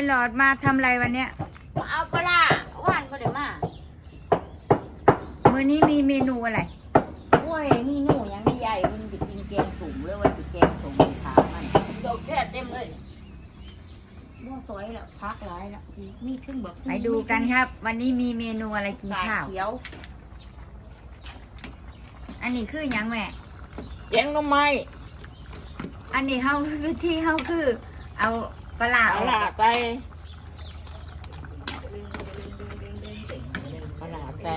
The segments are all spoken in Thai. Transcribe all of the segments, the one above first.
ายหลอดมาทำอะไรวันเนี้ยมาเอาปลาร้าว่านก็เดี๋ยวมามื้อนี้มีเมนูอะไรโอ้ยมีหนูยังใหญ่มันจะกินแกงสุ่มเลยว่าจะแกงสุ่มถามมันดอกแค่เต็มเลยบัวสวยแล้วพักหลายแล้วมีขึ้นแบบไปดูกันครับ วันนี้มีเมนูอะไรกินสายข้าวเขียว อันนี้คือหยังแม่แกงหน้ำไม้อันนี้เฮาที่เฮาคือ เอา ปลาร้าปอลาอกร้าใจปลาร้าใจ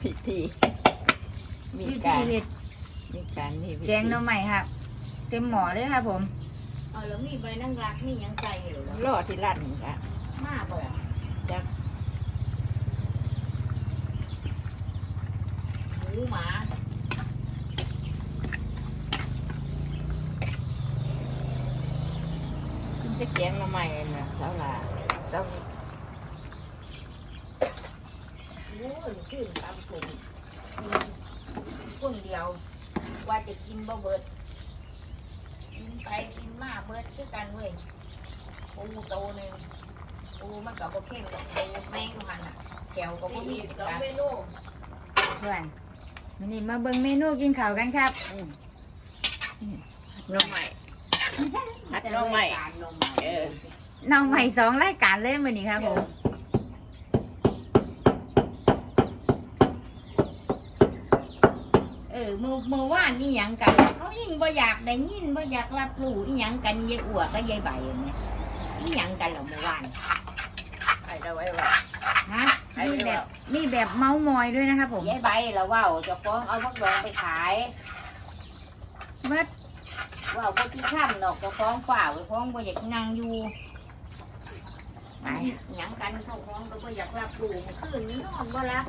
พิธีมีวิธีการเฮ็ดมีการนี่พิธีแกงหน่อไม้ครับ เต็มหม้อเลยครับผม เอาแล้วมีใบนั่งรักมีหยังใจเหรอรอที่ร้านนี่ค่ะมาบอกจัก หมูหมากินแต่แกงหน่อไม้น่ะสาวหลาสาวนี่โอ้ยขึ้นตามผมกินคนเดียว ว่าจะกินบ่เบิดกินไปกินมาเบิดคือกันเว้ยปูโตหนึ่งปูมันกับบ่เข้มกับปูแมงมันอะแถวก็บ่มีสองเมนูเพื่อน วันนี้มาเบิ่งเมนูกินข้าวกันครับอืมหน่อไม้หัดหน่อไม้เออน้องใหม่สองรายการเลยมื้อนี้ครับผมเออมือมือว่านนี่ยังกัน เขายิ่งบ่อยากได้ยินบ่อยากรับรู้อีหยังกันยายอัวก็ยายใบอันเนี่ยอีหยังกันเหรอเมื่อวานไอ้เราไว้ว่าฮะ มีแบบมีแบบเมาส์มอยด้วยนะครับผมยายใบเราเว่าเจะฟ้าของเอาพักดองไปขายเมื่อเว่าบ่ที่ข้ามดอกเจะฟ้าของฝ่าไว้ฟ้องบ่อยากนั่งอยู่ไปหยังกันเขาฟ้องก็บ่อยากรับรู้เมื่อคืนนี้นอนบ่รับ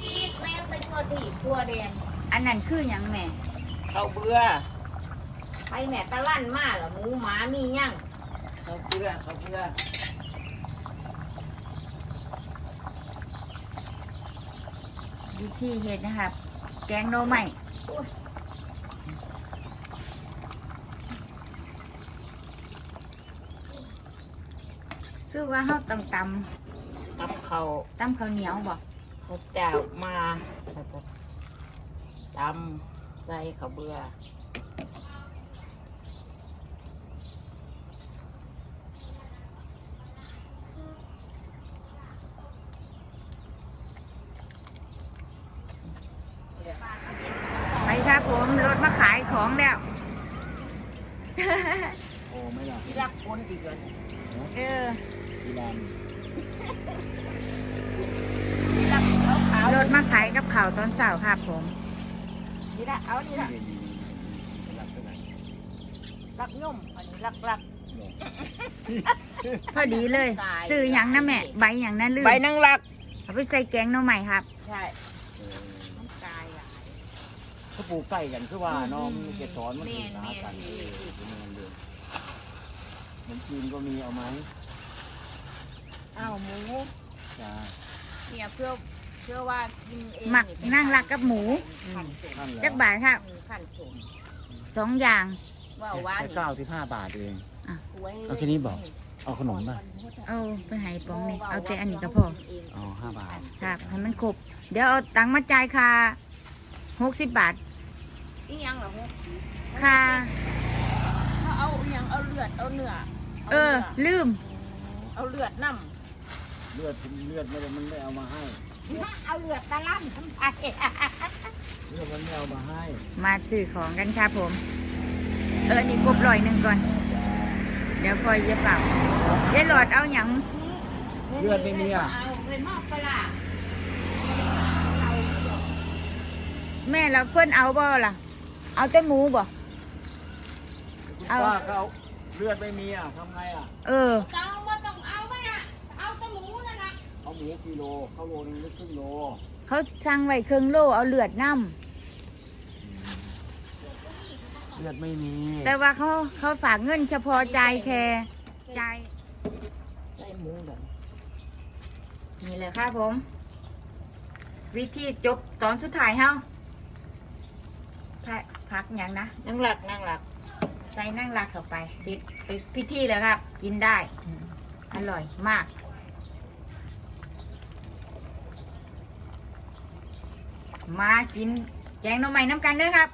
คิดแม่งไปทั่วที่ทั่วแดนอันนั้นคือหยังแม่ เขาเบื่อไปแม่ตะลั่นมาเหรอหมูหมามีหยังเขาเบื่อเขาเบื่อ วิธีเฮ็ดนะครับแกงหน่อไม้คือว่าเฮาต้องตตำเขาำตำข้าวเหนียวบ่เขาเจ้ามาแล้วก็ตำใส่เขาเบื่อ ไปครับ ผมรถมาขายของแล้ว โอ้ไม่ล่ะที่รักคนอีกเลยเออที่ร้านที่รักเขาขาวรถมาขายกับข่าวตอนเช้าครับผมที่รักเอานี่ที่ละดีๆรับเท่าไหร่รักย่อมอันนี้รักรักพอดีเลย ซื้อหยังนะแม่ ใบหยังนะลืมใบนั่งรัก เอาไปใส่แกงหน่อไม้ครับ ใช่ เออ น้ำกายอะ เขาปลูกใกล้กันคือว่าเน้องมันเกสรมันแม่ศึกนษาแม่กันนเออเป็นงานเดิมขนมจีนก็มีเอาไหมอ้าวหมูจ้าเนี่ยเพื่อเพื่อว่ากินเองหมักนั่งรักกับหมูขั้นสูงท่านแหละจักบาทครับขั้นสูงสองอย่างว่าว่าแค่เก้าสิบห้าบาทเองสวยเอาแค่นี้บอก เอาขนมป่ะ เอาไปให้ปองนี่เอาแต่อันนี้ก็พออ๋อห้าบาท ครับให้มันครบเดี๋ยวเอาตังค์มาจ่ายค่าหกสิบบาท อีหยังเหรอฮะค่าเขาเอาอีหยังเอาเลือดเอาเนื้อเออ ลืม เอาเลือดน้เลือดเลือดไม่ได้มันไม่เอามาให้ำเอาเลือดตะลั่นทำไมเลือดมันไม่เอามาให้มาซื้อของกันครับผม เออ นี่กบลอยหนึ่งก่อน เดี๋ยวคอยจะเป่ายายหลอดเอาอย่างเลือดไม่มีอะเอาไปมอบปลาแม่เราเพื่อนเอาบ่ล่ะ เอาแต่หมูบ่ คุณเอา ป้าเขาเอาเลือดไม่มีอะทำไงอะ เออเอาว่าต้องเอาไหมอะ เอาแตะหมูนั่นน่ะเอาหมูกิโลเขาโลนึงหรือครึ่งโลเขาสั่งไว้เครื่องโลเอาเลือดน้เลือดไม่มีำแต่ว่าเขาเขาฝากเงินเฉพาะจ่ายแค่จ่ายใส่หมูแบบนี่เลยครับผมเวิธีจบตอนสุดท้ายเฮา พักพักหยังนะนั่งหลักนั่งหลักใส่นั่งรักเข้าไปสิไปพิธีแล้วครับ กินได้อืมอร่อยมากมากินแกงหน่อไม้น้ำกันเด้อครับ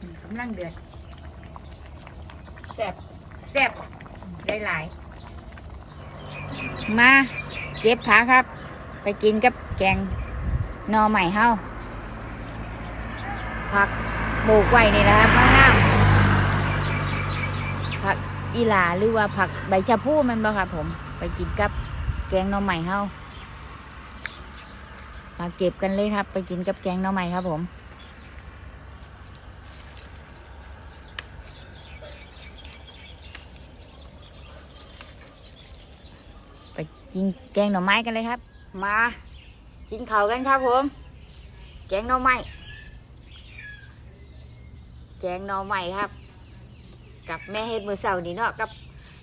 อืมกำลังเดือดแซ่บแซ่บได้หลาย มาเก็บผักครับ ไปกินกับแกงหน่อใหม่เฮา ผักปลูกไว้นี่แหละครับข้างน้ำผักอีหลาหรือว่าผักใบชะพูมันบ่ครับผม ไปกินกับแกงหน่อใหม่เฮามาเก็บกันเลยครับ ไปกินกับแกงหน่อใหม่ครับผมไปกินแกงหน่อไม้กันเลยครับ มา กินเขาวกันครับผม แกงหน่อไม้ แกงน่อไม้ครับ กับแม่เฮ็ดมือเสาร์นี่เนาะกับ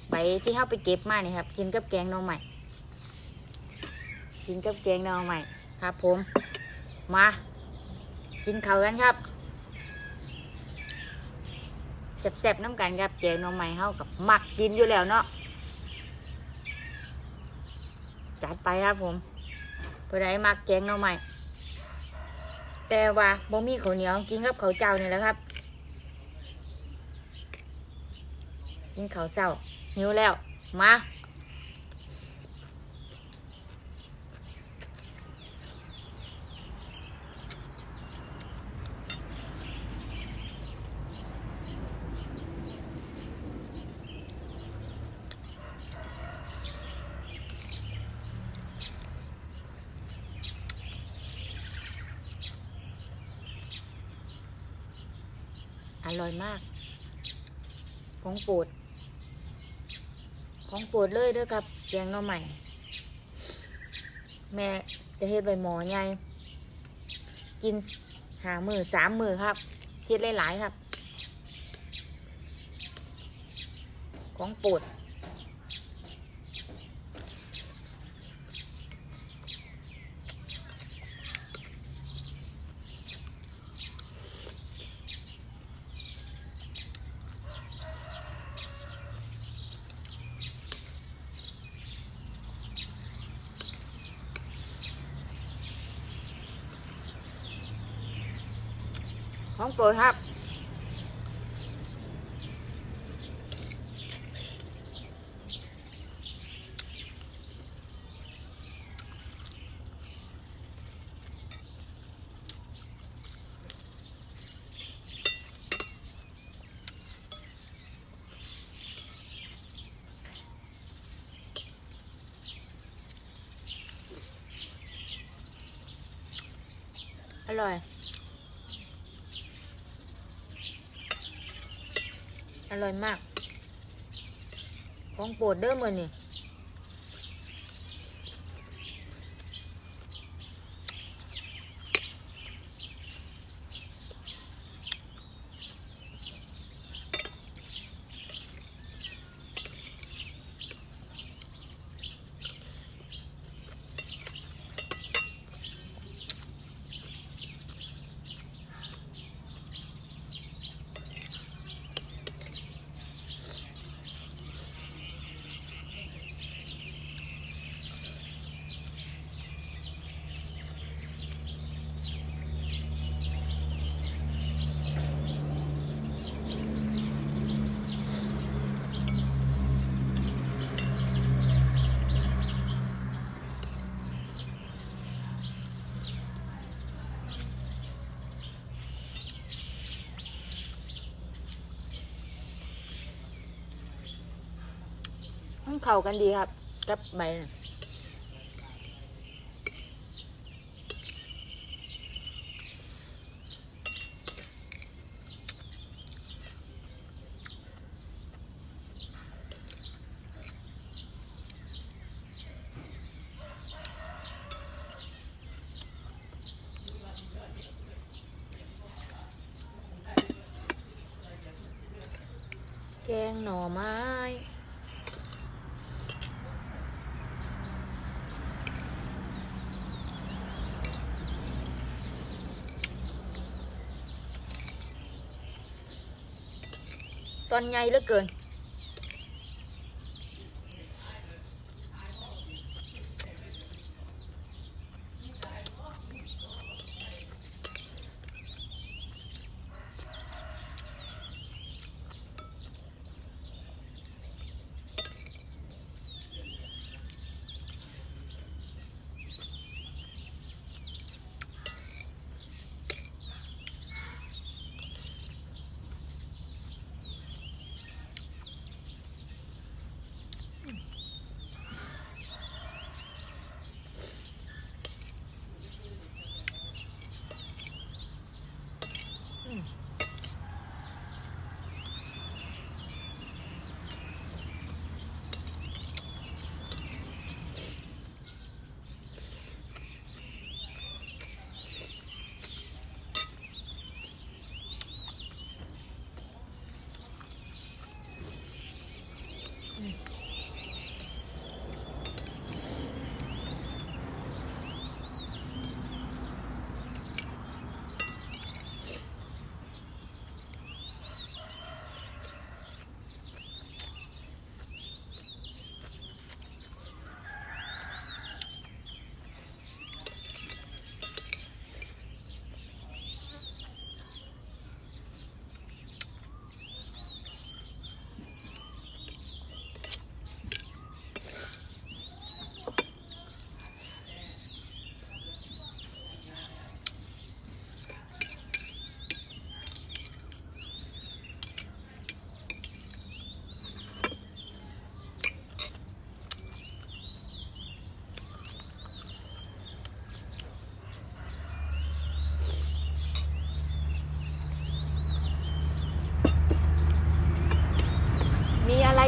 ใบที่เขาไปเก็บมานี่ครับ กินกับแกงน่อไม้กินกับแกงน่อไม้ครับ ผม มา กินเขาวกันครับแซ่บๆน้ำกันครับแกงน่อไม้เฮากับหมักกินอยู่แล้วเนาะจัดไปครับผมเพื่อได้มักแกงน่อไม้แต่ว่าบ่มีข้าวเหนียวกินกับข้าวเจ้านี่แหละครับ กินข้าวเศร้าหิวแล้ว มาอร่อยมาก ของโปรด ของโปรดเลยเด้อครับแกงหน่อใหม่แม่จะเฮ็ดใบหมอไงกินหามือสามมือครับเฮ็ดหลายๆครับ ของโปรด ของโปรดครับ อร่อยมาก ของโปรดเด้อมือนี่ เข้ากันดีครับ กับใบนะแกงหน่อไม้ ตอนใ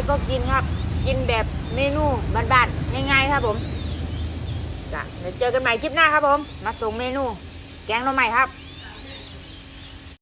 ก็กินครับ กินแบบเมนูบ้านๆง่ายๆครับผมจ้ะเดี๋ยวเจอกันใหม่คลิปหน้าครับผม มาส่งเมนู แกงหน่อไม้ครับ